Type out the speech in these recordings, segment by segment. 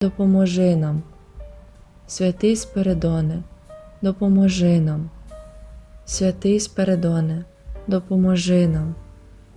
допоможи нам. Святий Спиридоне, допоможи нам. Святий Спиридоне, допоможи нам.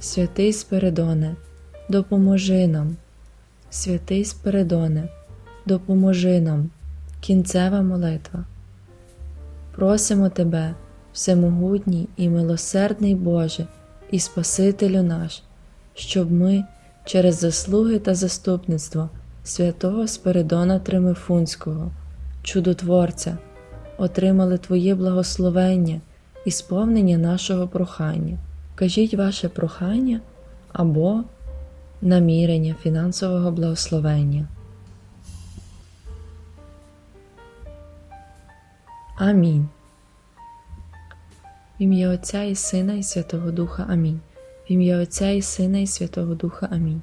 Святий Спиридоне, допоможи нам. Святий Спиридоне, допоможи нам. Кінцева молитва. Просимо Тебе, всемогутній і милосердний Боже і Спасителю наш, щоб ми через заслуги та заступництво святого Спиридона Тримифунського, чудотворця, отримали Твоє благословення і сповнення нашого прохання. Кажіть ваше прохання або намірення фінансового благословення. Амінь. В ім'я Отця і Сина і Святого Духа Амінь. В ім'я Отця і Сина і Святого Духа Амінь.